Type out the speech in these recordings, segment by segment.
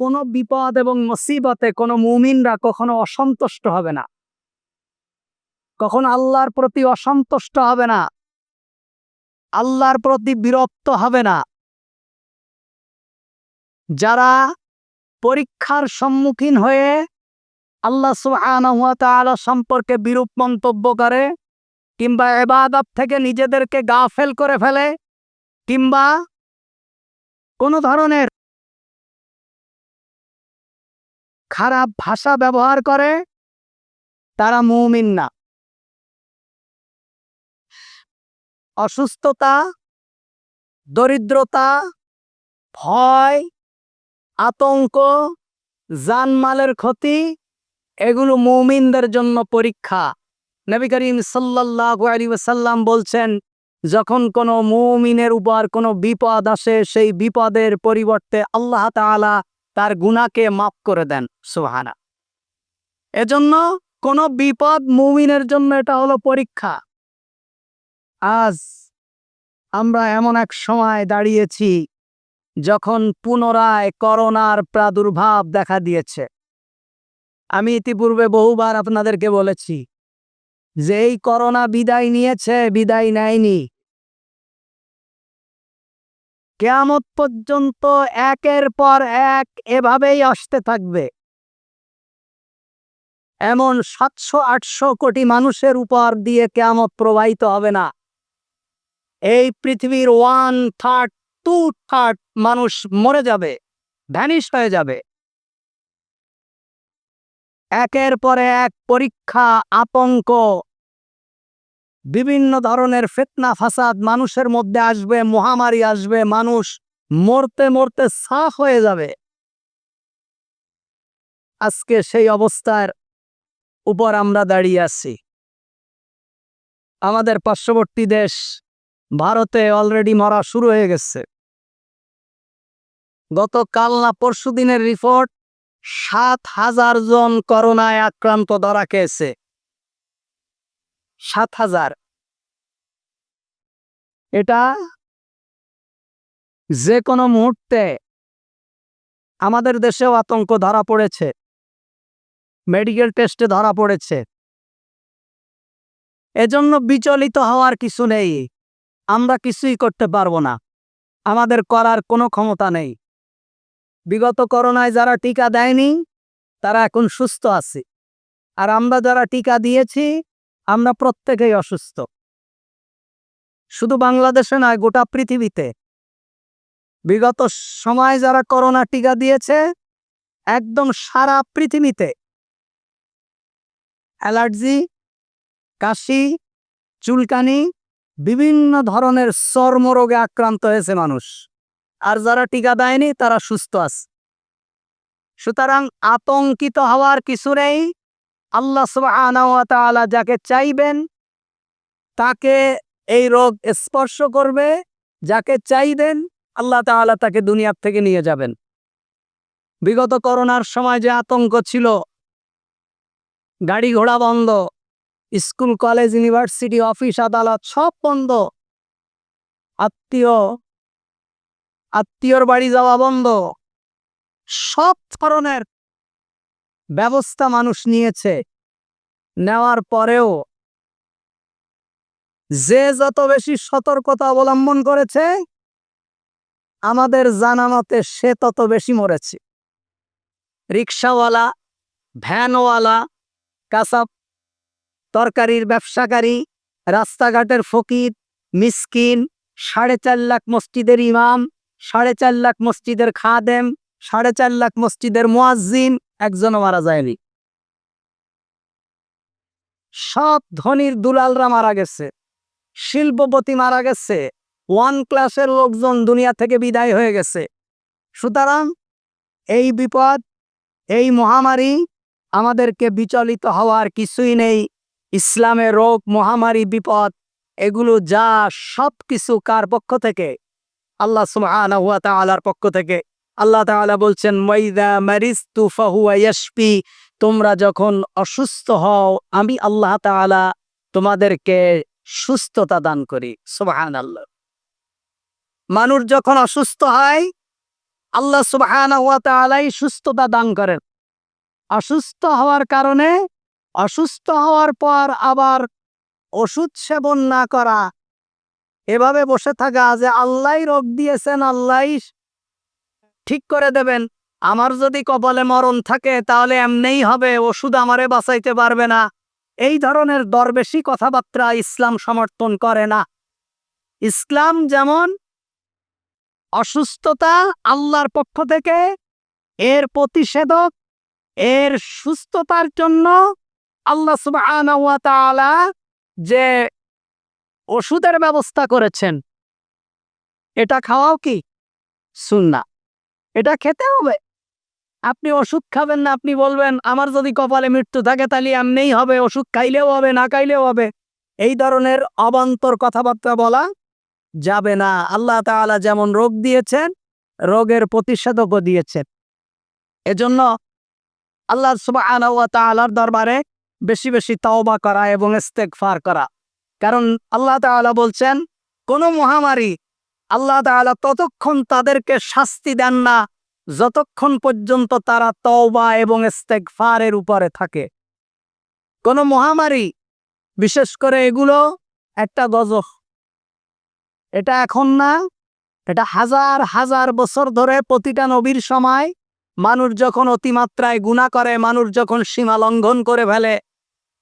কোনো বিপদ এবং মুসিবতে কোনো মুমিনরা কখনো অসন্তুষ্ট হবে না। কখনো আল্লাহর প্রতি অসন্তুষ্ট হবে না। আল্লাহর প্রতি বিরক্ত হবে না। যারা পরীক্ষার সম্মুখীন হয়ে আল্লাহ তাআলা সম্পর্কে বিরূপ মন্তব্য করে, কিংবা এবাদত থেকে নিজেদেরকে গাফেল করে ফেলে, কিংবা কোনো ধরনের খারাপ ভাষা ব্যবহার করে, তারা মুমিন না। অসুস্থতা, দরিদ্রতা, ভয়, আতঙ্ক, জানমালের ক্ষতি, এগুলো মুমিনদের জন্য পরীক্ষা। নবী করিম সাল্লাল্লাহু আলাইহি ওয়াসাল্লাম বলছেন, যখন কোনো মুমিনের উপর কোনো বিপদ আসে, সেই বিপদের পরিবর্তে আল্লাহ তাআলা তার গুনাহকে মাফ করে দেন সুবহানা এজন্য কোন বিপদ মুমিনের জন্য এটা হলো পরীক্ষা। আজ আমরা এমন এক সময় দাঁড়িয়েছি যখন পুনরায় করোনার প্রাদুর্ভাব দেখা দিয়েছে। আমি ইতিপূর্বে বহুবার আপনাদেরকে বলেছি যে এই করোনা বিদায় নিয়েছে, বিদায় নেয়নি। কেয়ামত পর্যন্ত একের পর এক এভাবেই আসতে থাকবে। এমন সাতশো, আটশো কোটি মানুষের উপর দিয়ে কেয়ামত প্রবাহিত হবে না। এই পৃথিবীর ওয়ান থার্ড, টু থার্ড মানুষ মরে যাবে, ভ্যানিশ হয়ে যাবে। একের পরে এক পরীক্ষা, আতঙ্ক বিভিন্ন ধরনের ফেতনা, ফাসাদ মানুষের মধ্যে আসবে, মহামারী আসবে, মানুষ মরতে মরতে সাফ হয়ে যাবে। আজকে সেই অবস্থার উপর আমরা দাঁড়িয়ে আছি। আমাদের পার্শ্ববর্তী দেশ ভারতে অলরেডি মরা শুরু হয়ে গেছে। গতকাল না পরশু দিনের রিপোর্ট সাত হাজার জন করোনায় আক্রান্ত ধরা খেয়েছে। সাত হাজার। এটা যে কোনো মুহূর্তে আমাদের দেশেও আতঙ্ক ধরা পড়েছে। মেডিকেল টেস্টে ধরা পড়েছে। এজন্য বিচলিত হওয়ার কিছু নেই। আমরা কিছুই করতে পারব না। আমাদের করার কোনো ক্ষমতা নেই। বিগত করোনায় যারা টিকা দেয়নি, তারা এখন সুস্থ আছে। আর আমরা যারা টিকা দিয়েছি আমরা প্রত্যেকেই অসুস্থ। শুধু বাংলাদেশে নয়, গোটা পৃথিবীতে। বিগত সময় যারা করোনা টিকা দিয়েছে, একদম সারা পৃথিবীতে। অ্যালার্জি, কাশি, চুলকানি, বিভিন্ন ধরনের চর্মরোগে আক্রান্ত হয়েছে মানুষ। আর যারা টিকা দেয়নি, তারা সুস্থ আছে। সুতরাং আতঙ্কিত হওয়ার কিছু নেই। আল্লাহ তাআলা যাকে চাইবেন, তাকে এই রোগ স্পর্শ করবে। যাকে চাইবেন, আল্লাহ তাআলা তাকে দুনিয়ার থেকে নিয়ে যাবেন। বিগত করোনার সময় যে আতঙ্ক ছিল, গাড়ি ঘোড়া বন্ধ, স্কুল, কলেজ, ইউনিভার্সিটি, অফিস, আদালত সব বন্ধ। আত্মীয়, আত্মীয়র বাড়ি যাওয়া বন্ধ। সব ধরনের ব্যবস্থা মানুষ নিয়েছে। নেওয়ার পরেও যে যত বেশি সতর্কতা অবলম্বন করেছে, আমাদের জানা মতে সে তত বেশি মরেছে। রিক্সাওয়ালা, ভ্যানওয়ালা কাসাব তরকারির ব্যবসাকারী, রাস্তাঘাটের ফকির, মিসকিন, সাড়ে চার লাখ মসজিদের ইমাম, সাড়ে চার লাখ মসজিদের খাদেম, সাড়ে চার লাখ মসজিদের মুয়াজ্জিন একজনও মারা যায়নি। সব ধনির দুলালরা মারা গেছে। শিল্পপতি মারা গেছে। ওয়ান ক্লাসের লোকজন দুনিয়া থেকে বিদায় হয়ে গেছে। সুতরাং এই বিপদ, এই মহামারী আমাদেরকে বিচলিত হওয়ার কিছুই নেই। ইসলামের রোগ, মহামারী, বিপদ, এগুলো যা সব কিছু কার পক্ষ থেকে? আল্লাহ সুবহানাহু ওয়া তাআলার পক্ষ থেকে। আল্লাহ তাআলা বলছেন মাইদা মারিস্তু ফাহুয়া ইয়াশফি তোমরা যখন অসুস্থ হও, আমি আল্লাহ তাআলা তোমাদেরকে সুস্থতা দান করি। সুবহানাল্লাহ। মানুষ যখন অসুস্থ হয়, আল্লাহ সুবহানাহু ওয়া তাআলাই সুস্থতা দান করেন। অসুস্থ হওয়ার কারণে অসুস্থ হওয়ার পর আবার ওষুধ সেবন না করা। এভাবে বসে থাকা যে আল্লাহ রোগ দিয়েছেন, আল্লাহই ঠিক করে দেবেন। আমার যদি কপালে মরণ থাকে, তাহলে এমনেই হবে, ওষুধ আমারে বাঁচাইতে পারবে না। এই ধরনের দরবেশি কথাবার্তা ইসলাম সমর্থন করে না। ইসলাম যেমন অসুস্থতা আল্লাহর পক্ষ থেকে, এর প্রতিষেধক, এর সুস্থতার জন্য আল্লাহ ওয়া যে ওষুধের ব্যবস্থা করেছেন, এটা খাওয়াও কি? সুন্না এটা খেতে হবে। আপনি ওষুধ খাবেন না, আপনি বলবেন, আমার যদি কপালে মৃত্যু থাকে তাহলে এমনিই হবে, ওষুধ খাইলেও হবে, না খাইলেও হবে। এই ধরনের অবান্তর কথাবার্তা বলা যাবে না। আল্লাহ তাআলা যেমন রোগ দিয়েছেন, রোগের প্রতিষেধকও দিয়েছেন। এজন্য আল্লাহ ওয়া দরবারে বেশি বেশি তওবা করা এবং ইস্তেগফার করা। কারণ আল্লাহ তাআলা বলছেন, কোন মহামারী আল্লাহ তাআলা ততক্ষণ তাদেরকে শাস্তি দেন না, যতক্ষণ পর্যন্ত তারা তওবা এবং ইস্তেগফারের উপরে থাকে। কোন মহামারী, বিশেষ করে এগুলো একটা গজব। এটা এখন না, এটা হাজার হাজার বছর ধরে প্রতিটা নবীর সময় মানুষ যখন অতিমাত্রায় গুণা করে, মানুষ যখন সীমা লঙ্ঘন করে ফেলে,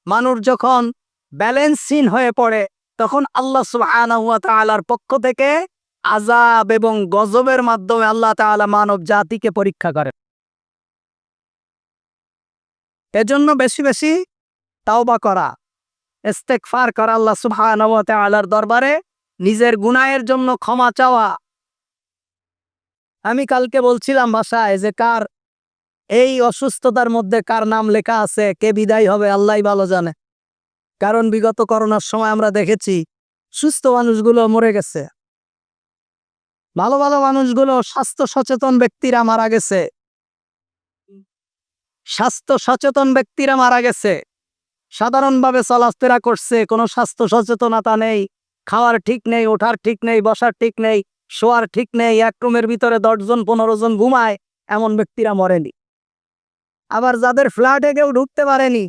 মানুষ যখন ব্যালেন্সহীন হয়ে পড়ে, তখন আল্লাহ তাআলার পক্ষ থেকে আজাব এবং গজবের মাধ্যমে আল্লাহ তাআলা মানব জাতিকে পরীক্ষা করে এজন্য বেশি বেশি তাওবা করা, ইস্তেগফার করা আল্লাহ সুবহানাহু ওয়া তাআলার দরবারে নিজের গুনাহের জন্য ক্ষমা চাওয়া। আমি কালকে বলছিলাম বাসায় যে কার এই অসুস্থতার মধ্যে কার নাম লেখা আছে, কে বিদায় হবে আল্লাহ ভালো জানে। কারণ বিগত করোনার সময় আমরা দেখেছি, সুস্থ মানুষগুলো মরে গেছে। ভালো ভালো মানুষগুলো স্বাস্থ্য সচেতন ব্যক্তিরা মারা গেছে। স্বাস্থ্য সচেতন ব্যক্তিরা মারা গেছে। সাধারণভাবে চলাফেরা করছে, কোনো স্বাস্থ্য সচেতনতা নেই, খাওয়ার ঠিক নেই, ওঠার ঠিক নেই, বসার ঠিক নেই, শোয়ার ঠিক নেই, এক রুমের ভিতরে দশজন পনেরো জন ঘুমায়, এমন ব্যক্তিরা মরেনি। আবার যাদের ফ্ল্যাটে কেউ ঢুকতে পারেনি,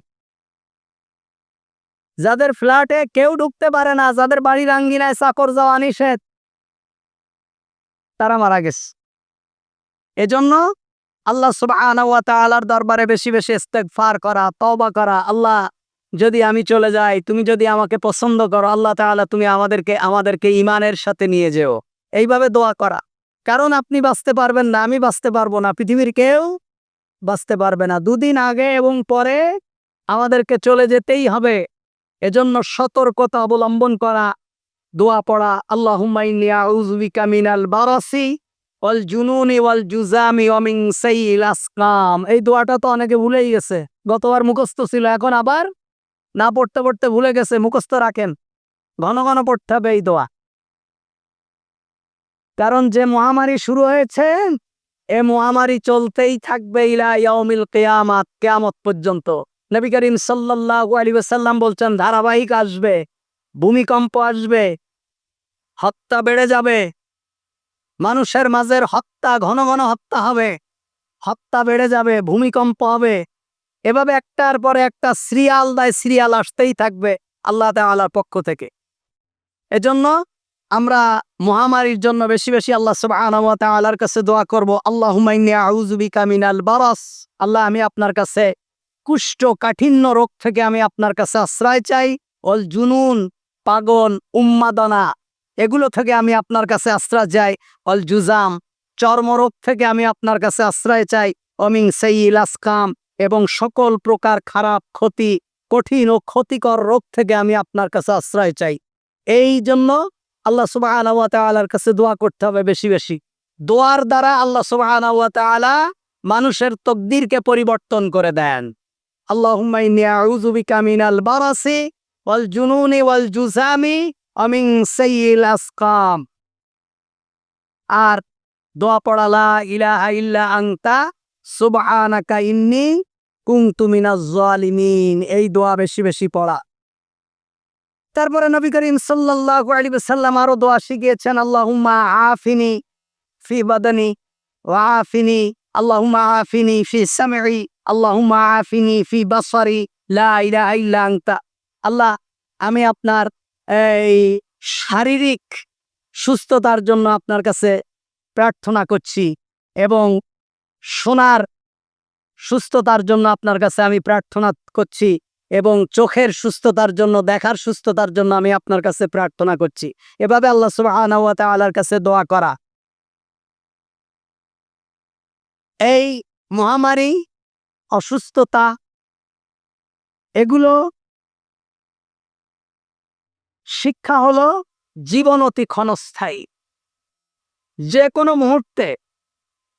যাদের ফ্ল্যাটে কেউ ঢুকতে পারে না, যাদের বাড়ির আঙ্গিনায় চাকর যাওয়া নিষেধ তারা মারা গেছে। এজন্য আল্লাহ সুবহানাহু ওয়া তাআলার দরবারে বেশি বেশি ইস্তেগফার করা তবা করা, আল্লাহ যদি আমি চলে যাই, তুমি যদি আমাকে পছন্দ করো, আল্লাহ তাআলা তুমি আমাদেরকে আমাদেরকে ইমানের সাথে নিয়ে যেও। এইভাবে দোয়া করা। কারণ আপনি বাঁচতে পারবেন না, আমি বাঁচতে পারব না, পৃথিবীর কেউ বাঁচতে পারবে না। দুদিন আগে এবং পরে আমাদেরকে চলে যেতেই হবে। এজন্য সতর্কতা অবলম্বন করা দোয়া পড়া বিকা মিনাল বারাসি ওয়াল জুজামি সাইয়িল আসকাম। এই দোয়াটা তো অনেকে ভুলেই গেছে। গতবার মুখস্থ ছিল, এখন আবার না পড়তে পড়তে ভুলে গেছে, মুখস্থ রাখেন। ঘন ঘন পড়তে হবে এই দোয়া। কারণ যে মহামারী শুরু হয়েছে, এ মহামারী চলতেই থাকবে ইলা কিয়ামাত, কিয়ামত পর্যন্ত। নবী করিম সাল্লাল্লাহু আলাইহি ওয়াসাল্লাম বলছেন, ধারাবাহিক আসবে। ভূমিকম্প আসবে, হত্যা বেড়ে যাবে। মানুষের মাঝের হত্যা, ঘন ঘন হত্যা হবে। হত্যা বেড়ে যাবে, ভূমিকম্প হবে। এভাবে একটার পরে একটা সিরিয়াল দায় সিরিয়াল আসতেই থাকবে আল্লাহ তাআলার পক্ষ থেকে। এজন্য আমরা মহামারীর জন্য বেশি বেশি আল্লাহ ওয়া তাআলার কাছে দোয়া করব আল্লাহ বিকা মিনাল বারাস। আল্লাহ, আমি আপনার কাছে কুষ্ঠ কাঠিন্য রোগ থেকে আমি আপনার কাছে আশ্রয় চাই। অল জুনুন পাগল, উম্মাদনা। এগুলো থেকে আমি আপনার কাছে আশ্রয় চাই। অল জুজাম, চর্মরোগ থেকে আমি আপনার কাছে আশ্রয় চাই। অমিং সেইল আসকাম এবং সকল প্রকার খারাপ, ক্ষতি, কঠিন ও ক্ষতিকর রোগ থেকে আমি আপনার কাছে আশ্রয় চাই। এই জন্য আল্লাহ সুবহানাহু ওয়া তাআলার কাছে দোয়া করতে হবে বেশি বেশি। দোয়ার দ্বারা আল্লাহ তাআলা মানুষের তকদিরকে পরিবর্তন করে দেন। ইন্নী মিনাল বারাসি ওয়াল জুনুনি ওয়াল জুসামি অমিং সাইল আসকাম। আর দোয়া পড়ালা ইলাহা ইল্লা আংতা সুবহানাকা ইন্নি কুংতু মিনাজ জালিমিন। এই দোয়া বেশি বেশি পড়া। তারপরে নবী করিম সাল্লাল্লাহু আলাইহি ওয়াসাল্লাম আরও দোয়া শিখিয়েছেন, আল্লাহুম্মা আফিনি ফি বাদানি ওয়া আফিনি, আল্লাহুম্মা আফিনি ফি সামঈ, আল্লাহুম্মা আফিনি ফি বাসারি, লা ইলাহা ইল্লা আনতা। আল্লাহ, আমি আপনার, এই শারীরিক সুস্থতার জন্য আপনার কাছে প্রার্থনা করছি এবং শোনার সুস্থতার জন্য আপনার কাছে আমি প্রার্থনা করছি এবং চোখের সুস্থতার জন্য, দেখার সুস্থতার জন্য আমি আপনার কাছে প্রার্থনা করছি। এভাবে আল্লাহ তাআলার কাছে দোয়া করা। এই মহামারী, অসুস্থতা, এগুলো শিক্ষা হলো জীবন অতি ক্ষণস্থায়ী। যে কোনো মুহূর্তে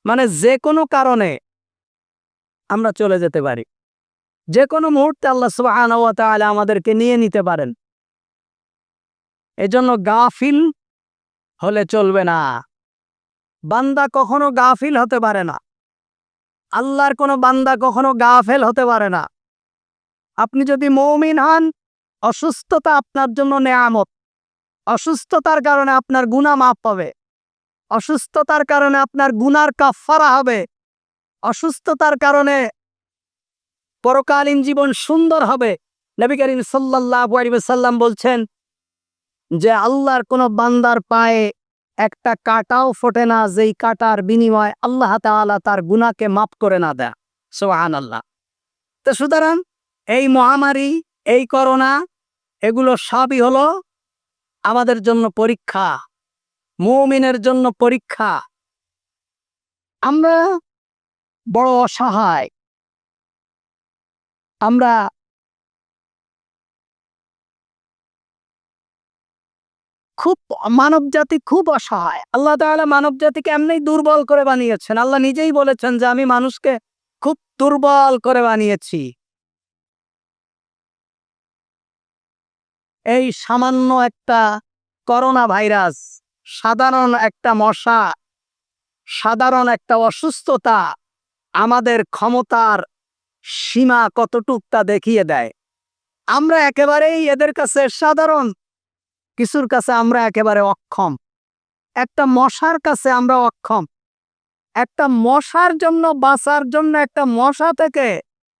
মানে যে কোনো কারণে আমরা চলে যেতে পারি। যে কোনো মুহূর্তে আল্লাহ সুবহানাহু ওয়া আমাদেরকে নিয়ে নিতে পারেন। এজন্য গাফিল হলে চলবে না। বান্দা কখনো গাফিল হতে পারে না। আল্লাহর কোনো বান্দা কখনো গাফেল হতে পারে না। আপনি যদি মৌমিন হন অসুস্থতা আপনার জন্য নেয়ামত। অসুস্থতার কারণে আপনার গুণা মাপ পাবে অসুস্থতার কারণে আপনার গুনার কাফারা হবে। অসুস্থতার কারণে পরকালীন জীবন সুন্দর হবে। নবী করিম আলাইহি সাল্লাম বলছেন যে, আল্লাহর কোনো বান্দার পায়ে একটা কাটাও ফোটে না, যেই কাটার বিনিময় আল্লাহ তাআলা তার গুনাহকে মাফ করে না দেয় সোহান আল্লাহ তো সুতরাং এই মহামারী, এই করোনা এগুলো সবই হলো আমাদের জন্য পরীক্ষা, মুমিনের জন্য পরীক্ষা। আমরা বড় অসহায়। আমরা খুব মানব জাতি খুব অসহায়। আল্লাহ তাআলা মানব জাতিকে এমনি দুর্বল করে বানিয়েছেন। আল্লাহ নিজেই বলেছেন যে আমি মানুষকে খুব দুর্বল করে বানিয়েছি। এই সামান্য একটা করোনা ভাইরাস সাধারণ একটা মশা, সাধারণ একটা অসুস্থতা আমাদের ক্ষমতার সীমা কতটুক তা দেখিয়ে দেয়। আমরা একেবারেই এদের কাছে সাধারণ, কিছুর কাছে আমরা একেবারে অক্ষম। একটা মশার কাছে আমরা অক্ষম। একটা মশার জন্য বাঁচার জন্য, একটা মশা থেকে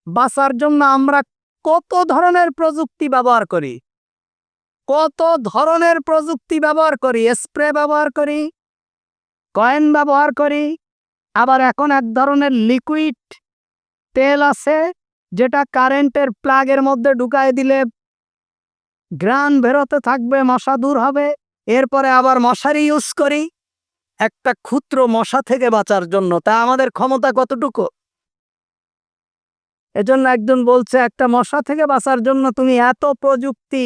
বাঁচার জন্য আমরা কত ধরনের প্রযুক্তি ব্যবহার করি? কত ধরনের প্রযুক্তি ব্যবহার করি? স্প্রে ব্যবহার করি, কয়েন ব্যবহার করি, আবার এখন এক ধরনের লিকুইড তেল আছে, যেটা কারেন্টের প্লাগের মধ্যে ঢুকায় দিলে গ্রান বেরোতে থাকবে, মশা দূর হবে। এরপরে আবার মশারি ইউজ করি, একটা ক্ষুদ্র মশা থেকে বাঁচার জন্য। তা আমাদের ক্ষমতা কতটুকু? এজন্য একজন বলছে, একটা মশা থেকে বাঁচার জন্য তুমি এত প্রযুক্তি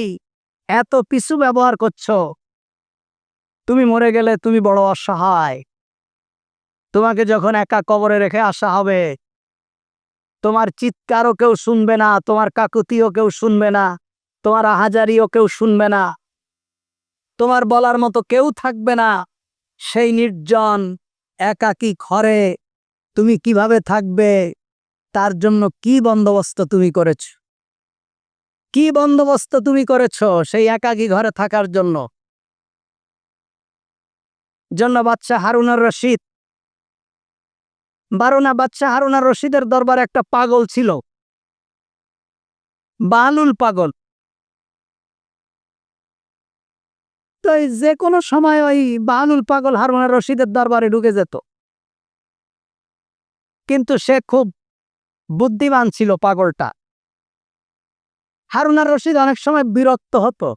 এত পিছু ব্যবহার করছ। তুমি মরে গেলে তুমি বড় অসহায়। তোমাকে যখন একা কবরে রেখে আসা হবে, তোমার চিৎকারও কেউ শুনবে না, তোমার কাকুতিও কেউ শুনবে না, তোমার আহাজারিও কেউ শুনবে না, তোমার বলার মতো কেউ থাকবে না। সেই নির্জন, একাকী ঘরে তুমি কীভাবে থাকবে, তার জন্য কি বন্দোবস্ত তুমি করেছ? কি বন্দোবস্ত তুমি করেছ সেই একাকী ঘরে থাকার জন্য? জন্য বাচ্চা হারুনার রশিদ। বারোনা বাচ্চা হারুনার রশিদের দরবারে একটা পাগল ছিল। বালুল পাগল। তো যে কোনো সময় ওই বালুল পাগল হারুনার রশিদের দরবারে ঢুকে যেত। কিন্তু সে খুব বুদ্ধিমান ছিল পাগলটা। হারুনার রশিদ অনেক সময় বিরক্ত হতো।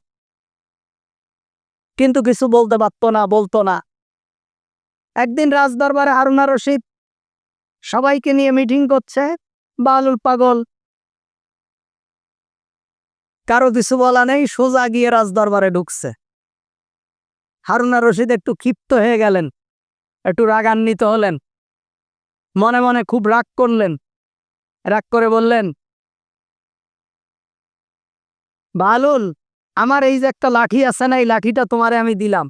কিন্তু কিছু বলতে পারতো না, বলতো না। একদিন রাজদরবারে হারুনা রশিদ সবাইকে নিয়ে মিটিং করছে বালুল পাগল। কারও কিছু বলা নেই, সোজা গিয়ে রাজদরবারে ঢুকছে। হারুনা রশিদ একটু ক্ষিপ্ত হয়ে গেলেন, একটু রাগান্বিত হলেন। মনে মনে খুব রাগ করলেন। রাগ করে বললেন বালুল, আমার এই যে একটা লাঠি আছে না, এই লাঠিটা তোমারে আমি দিলাম।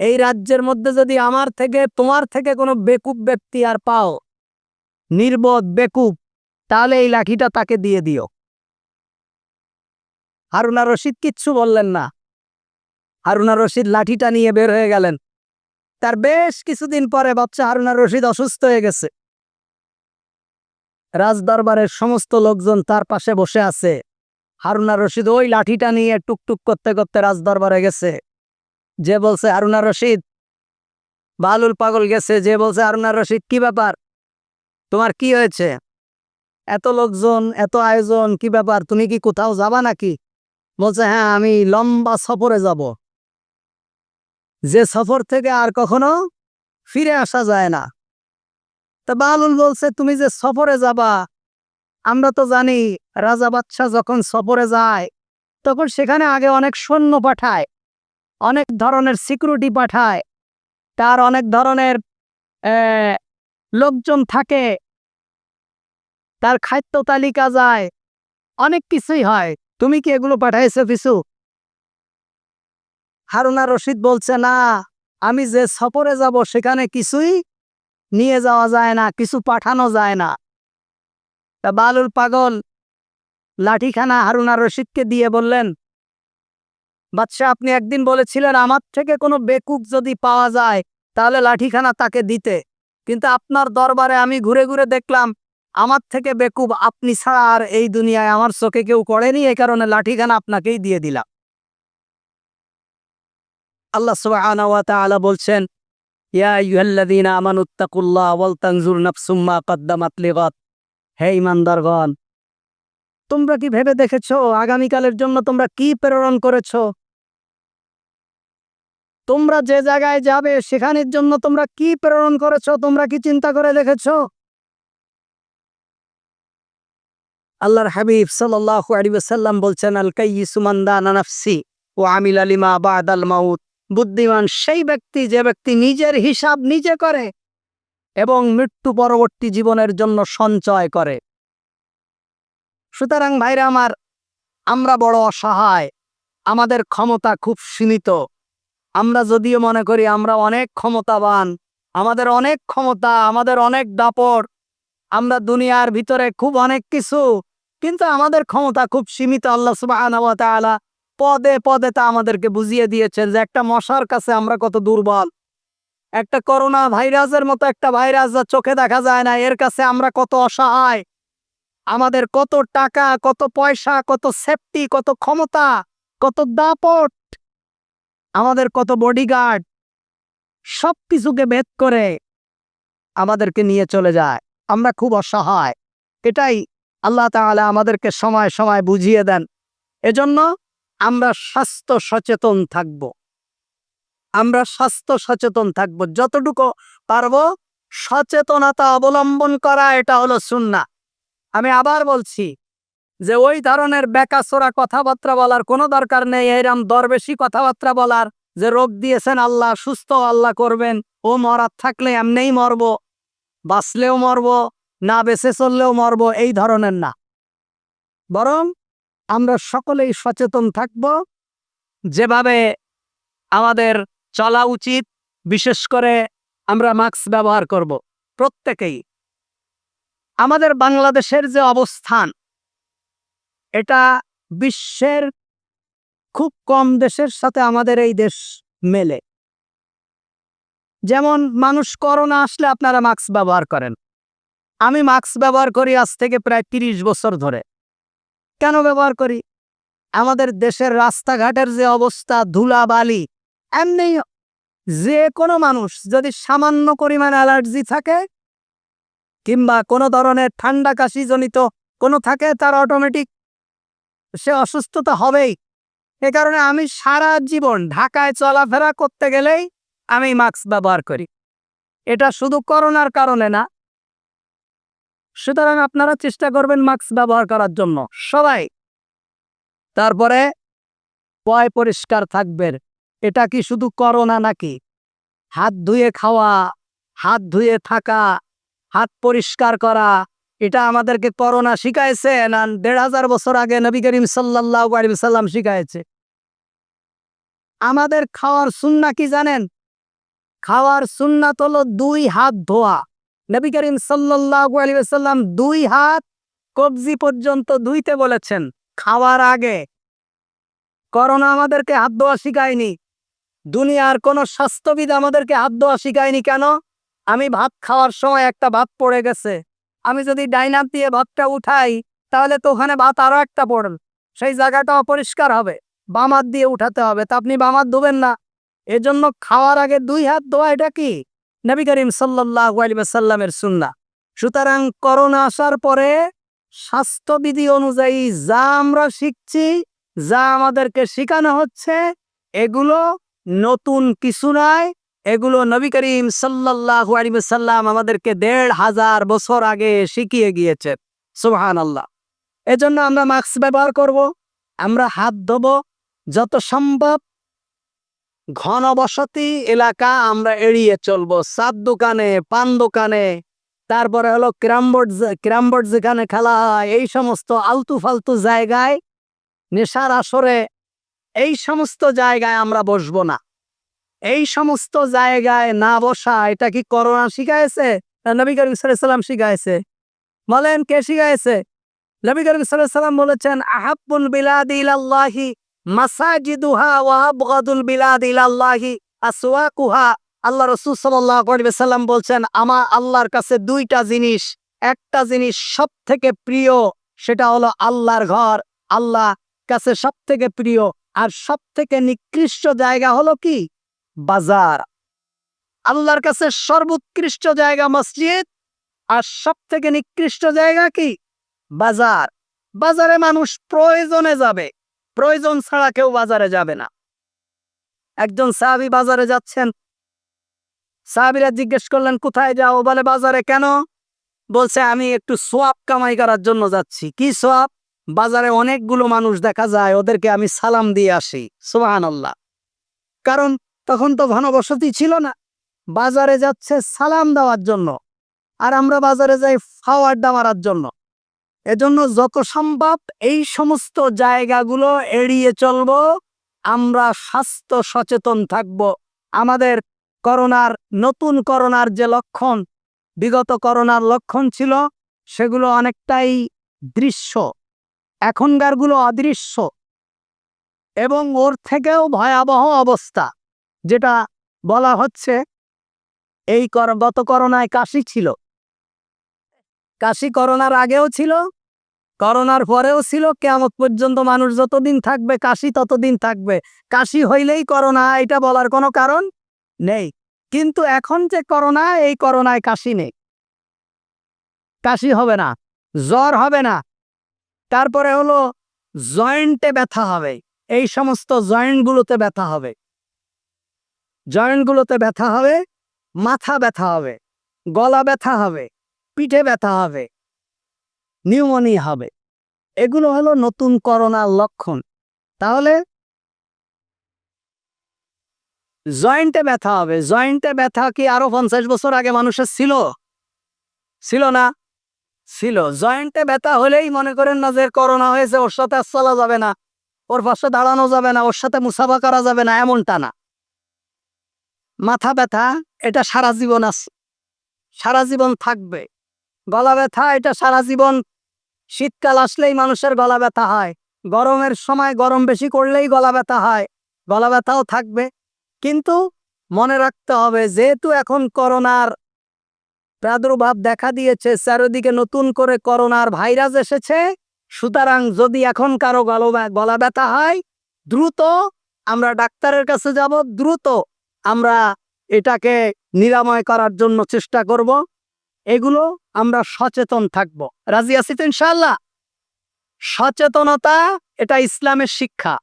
এই রাজ্যের মধ্যে যদি আমার থেকে, তোমার থেকে কোনো বেকুব ব্যক্তি আর পাও, নির্বোধ, বেকুব, তাহলে এই লাঠিটা তাকে দিয়ে দিও। হারুনা রশিদ কিচ্ছু বললেন না। হারুনা রশিদ লাঠিটা নিয়ে বের হয়ে গেলেন। তার বেশ কিছুদিন পরে বাচ্চা হারুনা রশিদ অসুস্থ হয়ে গেছে। রাজদরবারের সমস্ত লোকজন তার পাশে বসে আছে। হারুনা রশিদ ওই লাঠিটা নিয়ে টুকটুক করতে করতে রাজদরবারে গেছে। যে বলছে, হারুনা রশিদ, বালুল পাগল গেছে। যে বলছে, হারুনা রশিদ, কি ব্যাপার? তোমার কি হয়েছে? এত লোকজন, এত আয়োজন, কি ব্যাপার? তুমি কি কোথাও যাবা নাকি? বলছে হ্যাঁ আমি লম্বা সফরে যাব। যে সফর থেকে আর কখনো ফিরে আসা যায় না। তা বালুল বলছে, তুমি যে সফরে যাবা আমরা তো জানি রাজা বাচ্চা যখন সফরে যায়, তখন সেখানে আগে অনেক সৈন্য পাঠায়, অনেক ধরনের সিকিউরিটি পাঠায়, তার অনেক ধরনের লোকজন থাকে, তার খাদ্য তালিকা যায়, অনেক কিছুই হয়। তুমি কি এগুলো পাঠাইছো কিছু? হারুনা রশিদ বলছে, না, আমি যে সফরে যাব সেখানে কিছুই নিয়ে যাওয়া যায় না, কিছু পাঠানো যায় না। তা বালুল পাগল লাঠিখানা হারুনা রশিদকে দিয়ে বললেন, বাদশাহ, আপনি একদিন বলেছিলেন আমার থেকে কোনো বেকুব যদি পাওয়া যায়, তাহলে লাঠিখানা তাকে দিতে। কিন্তু আপনার দরবারে আমি ঘুরে ঘুরে দেখলাম, আমার থেকে বেকুব আপনি ছাড়া আর এই দুনিয়ায় আমার চোখে কেউ করেনি এই কারণে লাঠিখানা আপনাকেই দিয়ে দিলাম। আল্লাহ ওয়া বলছেন, ইয়া আইয়ুহাল্লাযীনা আমানুত্তাকুল্লাহ ওয়াল তানজুর নাফসুম মা কদ্দামাত লিগাদ হে ঈমানদারগণ তোমরা কি ভেবে দেখেছ আগামীকালের জন্য তোমরা কি প্রেরণ করেছ? তোমরা যে জায়গায় যাবে সেখানের জন্য তোমরা কি প্রেরণ করেছ? তোমরা কি চিন্তা করে দেখেছ? আল্লাহর হাবিব আলাইহি বলছেন, আল মান দানা ও আমিল আলিমা বাদাল মাউত। বুদ্ধিমান সেই ব্যক্তি, যে ব্যক্তি নিজের হিসাব নিজে করে এবং মৃত্যু পরবর্তী জীবনের জন্য সঞ্চয় করে। সুতরাং ভাইরা আমার, আমরা বড় অসহায়, আমাদের ক্ষমতা খুব সীমিত। আমরা যদিও মনে করি আমরা অনেক ক্ষমতাবান, আমাদের অনেক ক্ষমতা, আমাদের অনেক দাপট, আমরা দুনিয়ার ভিতরে খুব অনেক কিছু, কিন্তু আমাদের ক্ষমতা খুব সীমিত। আল্লাহ তাআলা পদে পদে তা আমাদেরকে বুঝিয়ে দিয়েছেন যে একটা মশার কাছে আমরা কত দুর্বল। একটা করোনা ভাইরাসের মতো একটা ভাইরাস যা চোখে দেখা যায় না, এর কাছে আমরা কত অসহায়। আমাদের কত টাকা, কত পয়সা, কত সেফটি কত ক্ষমতা, কত দাপট, আমাদের কত বডিগার্ড সব কিছুকে ভেদ করে আমাদেরকে নিয়ে চলে যায়। আমরা খুব অসহায়। এটাই আল্লাহ তাআলা আমাদেরকে সময় সময় বুঝিয়ে দেন। এজন্য আমরা স্বাস্থ্য সচেতন থাকব। আমরা স্বাস্থ্য সচেতন থাকব। যতটুকু পারব সচেতনতা অবলম্বন করা, এটা হলো সুন্না আমি আবার বলছি যে ওই ধরনের বেকাসোরা কথাবার্তা বলার কোনো দরকার নেই। এরম দরবেশি কথাবার্তা বলার যে রোগ দিয়েছেন আল্লাহ সুস্থ আল্লাহ করবেন। ও মরার থাকলে এমনিই মরব, বাঁচলেও মরব, না বেঁচে চললেও মরব, এই ধরনের না। বরং আমরা সকলেই সচেতন থাকব। যেভাবে আমাদের চলা উচিত। বিশেষ করে আমরা মাস্ক ব্যবহার করব প্রত্যেকেই। আমাদের বাংলাদেশের যে অবস্থান, এটা বিশ্বের খুব কম দেশের সাথে আমাদের এই দেশ মেলে। যেমন মানুষ করোনা আসলে আপনারা মাস্ক ব্যবহার করেন। আমি মাস্ক ব্যবহার করি আজ থেকে প্রায় তিরিশ বছর ধরে। কেন ব্যবহার করি? আমাদের দেশের রাস্তাঘাটের যে অবস্থা, ধুলাবালি এমনি যে কোনো মানুষ যদি সামান্য পরিমাণ অ্যালার্জি থাকে কিংবা কোনো ধরনের ঠান্ডা কাশি জনিত কোনো থাকে, তার অটোমেটিক সে অসুস্থতা হবেই। এ কারণে আমি সারা জীবন ঢাকায় চলাফেরা করতে গেলেই আমি মাস্ক ব্যবহার করি। এটা শুধু করোনার কারণে না। সুতরাং আপনারা চেষ্টা করবেন মাস্ক ব্যবহার করার জন্য। সবাই, তারপরে পয় পরিষ্কার থাকবেন। এটা কি শুধু করোনা নাকি? হাত ধুয়ে খাওয়া, হাত ধুয়ে থাকা, হাত পরিষ্কার করা, এটা আমাদেরকে করোনা শিখাইছে না দেড় হাজার বছর আগে নবী করিম সাল্লাহ সাল্লাম শিখাইছে। আমাদের খাওয়ার সুন্না কি জানেন? খাওয়ার সুন্নাত হলো দুই হাত ধোয়া। নবী করিম সাল্লাহ সাল্লাম দুই হাত কবজি পর্যন্ত ধুইতে বলেছেন, খাওয়ার আগে। করোনা আমাদেরকে হাত ধোয়া শিখায়নি। দুনিয়ার কোন স্বাস্থ্যবিদ আমাদেরকে হাত ধোয়া শিখায়নি কেন? আমি ভাত খাওয়ার সময় একটা ভাত পড়ে গেছে। আমি যদি ডাইনাপ দিয়ে ভাতটা উঠাই, তাহলে তো ওখানে ভাত আরও একটা পড়ল। সেই জায়গাটা অপরিষ্কার হবে। বাম হাত দিয়ে উঠাতে হবে। তা আপনি বাম হাত ধোবেন না। এজন্য খাওয়ার আগে দুই হাত ধোয়া, এটা কি? নবী করিম সাল্লাহ সাল্লামের সুন্না। সুতরাং করোনা আসার পরে স্বাস্থ্যবিধি অনুযায়ী যা আমরা শিখছি, যা আমাদেরকে শেখানো হচ্ছে, এগুলো নতুন কিছু নয় এগুলো নবী করিম সাল্লাহ আমাদেরকে দেড় হাজার বছর আগে শিখিয়ে গিয়েছেন। সুবহান আল্লাহ এজন্য আমরা মাস্ক ব্যবহার করব, আমরা হাত ধোব, যত সম্ভব ঘনবসতি এলাকা আমরা এড়িয়ে চলবো। সাত দোকানে, পান দোকানে, তারপরে হলো ক্রামবোর্ড ক্রামবোর্ড যেখানে খেলা হয়, এই সমস্ত আলতু ফালতু জায়গায় নেশার আসরে এই সমস্ত জায়গায় আমরা বসবো না। এই সমস্ত জায়গায় না বসা, এটা কি করোনা শিখাইছে নবী করিম সাল্লাম শিখাইছে? বলেন, কে শিখাইছে? নবী করিম সাল্লাম বলেছেন আহাবুল বিলাদি ইলাল্লাহি সাল্লাম বলছেন আল্লাহর কাছে দুইটা জিনিস, একটা জিনিস প্রিয়, সেটা হলো আল্লাহর ঘর। আল্লাহ কাছে সব থেকে প্রিয় আর সব থেকে নিকৃষ্ট জায়গা হলো কি? বাজার। আল্লাহর কাছে সর্বোৎকৃষ্ট জায়গা মসজিদ আর সব থেকে নিকৃষ্ট জায়গা কি? বাজার। বাজারে মানুষ প্রয়োজনে যাবে। প্রয়োজন ছাড়া কেউ বাজারে যাবে না। একজন সাহাবি বাজারে যাচ্ছেন। সাহাবিরা জিজ্ঞেস করলেন, কোথায় যাও? বলে, বাজারে কেন? বলছে, আমি একটু সোয়াব কামাই করার জন্য যাচ্ছি। কি সোয়াব? বাজারে অনেকগুলো মানুষ দেখা যায়, ওদেরকে আমি সালাম দিয়ে আসি। সোহান আল্লাহ কারণ তখন তো ঘনবসতি ছিল না। বাজারে যাচ্ছে সালাম দেওয়ার জন্য। আর আমরা বাজারে যাই ফাওয়ার মারার জন্য। এজন্য যত সম্ভব এই সমস্ত জায়গাগুলো এড়িয়ে চলবো। আমরা স্বাস্থ্য সচেতন থাকব। আমাদের করোনার, নতুন করোনার যে লক্ষণ, বিগত করোনার লক্ষণ ছিল, সেগুলো অনেকটাই দৃশ্য। এখনকারগুলো অদৃশ্য এবং ওর থেকেও ভয়াবহ অবস্থা, যেটা বলা হচ্ছে এই গত করোনায় কাশি ছিল। কাশি করোনার আগেও ছিল, করোনার পরেও ছিল কেমন পর্যন্ত মানুষ যতদিন থাকবে, কাশি ততদিন থাকবে। কাশি হইলেই করোনা, এটা বলার কোনো কারণ নেই। কিন্তু এখন যে করোনা, এই করোনায় কাশি নেই। কাশি হবে না, জ্বর হবে না তারপরে হলো জয়েন্টে ব্যথা হবে। এই সমস্ত জয়েন্টগুলোতে ব্যথা হবে। জয়েন্টগুলোতে ব্যথা হবে, মাথা ব্যথা হবে, গলা ব্যথা হবে, পিঠে ব্যথা হবে, নিউমোনিয়া হবে। এগুলো হলো নতুন করোনার লক্ষণ। তাহলে জয়েন্টে ব্যথা হবে। জয়েন্টে ব্যথা কি আরও পঞ্চাশ বছর আগে মানুষের ছিল? ছিল না? ছিল। জয়েন্টে ব্যথা হলেই মনে করেন না যে করোনা হয়েছে, ওর সাথে আর চলা যাবে না। ওর পাশে দাঁড়ানো যাবে না, ওর সাথে মুসাফা করা যাবে না, এমনটা না। মাথা ব্যথা, এটা সারা জীবন আছে। সারা জীবন থাকবে। গলা ব্যথা, এটা সারা জীবন। শীতকাল আসলেই মানুষের গলা ব্যথা হয়। গরমের সময় গরম বেশি করলেই গলা ব্যথা হয়। গলা ব্যথাও থাকবে। কিন্তু মনে রাখতে হবে, যেহেতু এখন করোনার প্রাদুর্ভাব দেখা দিয়েছে, চারিদিকে নতুন করে করোনার ভাইরাস এসেছে। সুতরাং যদি এখন কারও গলা ব্যা- গলা ব্যথা হয়, দ্রুত আমরা ডাক্তারের কাছে যাব, দ্রুত আমরা এটাকে নিরাময় করার জন্য চেষ্টা করব। এগুলো আমরা সচেতন থাকব। রাজি আছি তো ইনশাল্লাহ সচেতনতা এটা ইসলামের শিক্ষা।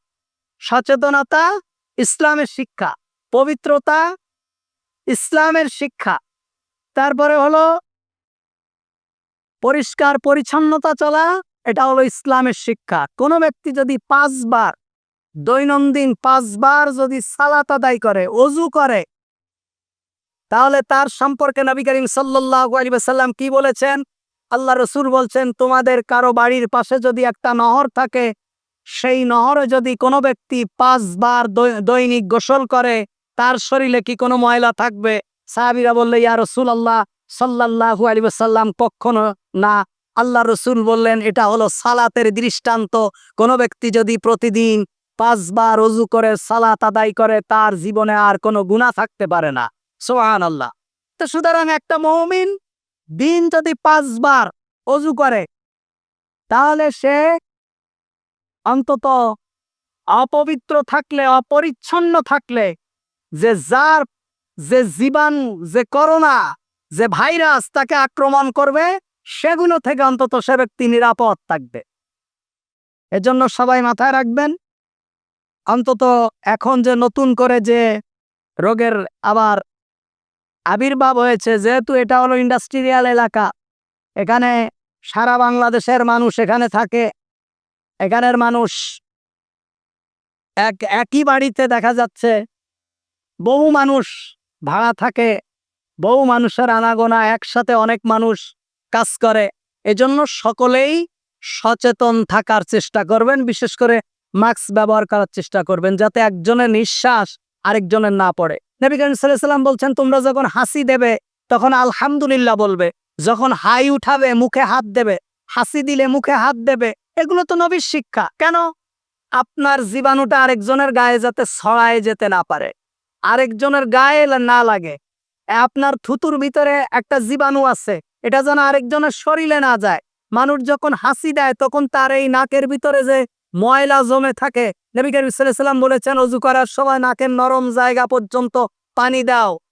সচেতনতা ইসলামের শিক্ষা। পবিত্রতা ইসলামের শিক্ষা। তারপরে হলো পরিষ্কার পরিচ্ছন্নতা চলা, এটা হলো ইসলামের শিক্ষা। কোনো ব্যক্তি যদি পাঁচবার, দৈনন্দিন পাঁচবার যদি সালাত আদায় করে, অজু করে, তাহলে তার সম্পর্কে নবী করিম আলাইহি কি বলেছেন? আল্লাহ রসুল বলছেন, তোমাদের কারও বাড়ির পাশে যদি একটা নহর থাকে, সেই নহরে যদি কোনো ব্যক্তি পাঁচবার দৈনিক গোসল করে, তার শরীরে কি কোনো ময়লা থাকবে? সাহাবিরা বললে, ইয়া রসুল আল্লাহ সাল্লাহু আলী সাল্লাম কখনো না। আল্লাহ রসুল বললেন, এটা হলো সালাতের দৃষ্টান্ত। কোনো ব্যক্তি যদি প্রতিদিন পাঁচবার অজু করে, সালাত আদায় করে, তার জীবনে আর কোনো গুণা থাকতে পারে না। সোহান আল্লাহ তো সুতরাং একটা মৌমিন দিন যদি পাঁচবার অজু করে, তাহলে সে অন্তত অপবিত্র থাকলে, অপরিচ্ছন্ন থাকলে, যে যার যে জীবাণু, যে করোনা, যে ভাইরাস তাকে আক্রমণ করবে, সেগুলো থেকে অন্তত সে ব্যক্তি নিরাপদ থাকবে। এজন্য সবাই মাথায় রাখবেন, অন্তত এখন যে নতুন করে যে রোগের আবার আবির্ভাব হয়েছে, যেহেতু এটা হলো ইন্ডাস্ট্রিয়াল এলাকা, এখানে সারা বাংলাদেশের মানুষ এখানে থাকে, এখানের মানুষ এক, একই বাড়িতে দেখা যাচ্ছে, বহু মানুষ ভাড়া থাকে। বহু মানুষের আনাগোনা, একসাথে অনেক মানুষ কাজ করে। এজন্য সকলেই সচেতন থাকার চেষ্টা করবেন, বিশেষ করে মাস্ক ব্যবহার করার চেষ্টা করবেন, যাতে একজনের নিঃশ্বাস আরেকজনের না পড়ে। নবী করিম সাল্লাম বলছেন, তোমরা যখন হাসি দেবে, তখন আলহামদুলিল্লাহ বলবে। যখন হাই উঠাবে, মুখে হাত দেবে। হাসি দিলে মুখে হাত দেবে। এগুলো তো নবীর শিক্ষা। কেন? আপনার জীবাণুটা আরেকজনের গায়ে যাতে ছড়ায় যেতে না পারে। আরেকজনের গায়ে না লাগে। আপনার থুতুর ভিতরে একটা জীবাণু আছে। এটা যেন আরেকজনের শরীরে না যায়। মানুষ যখন হাসি দেয়, তখন তার এই নাকের ভিতরে যে ময়লা জমে থাকে, নবী করিম বলেছেন, অজু করার সময় নাকের নরম জায়গা পর্যন্ত পানি দাও।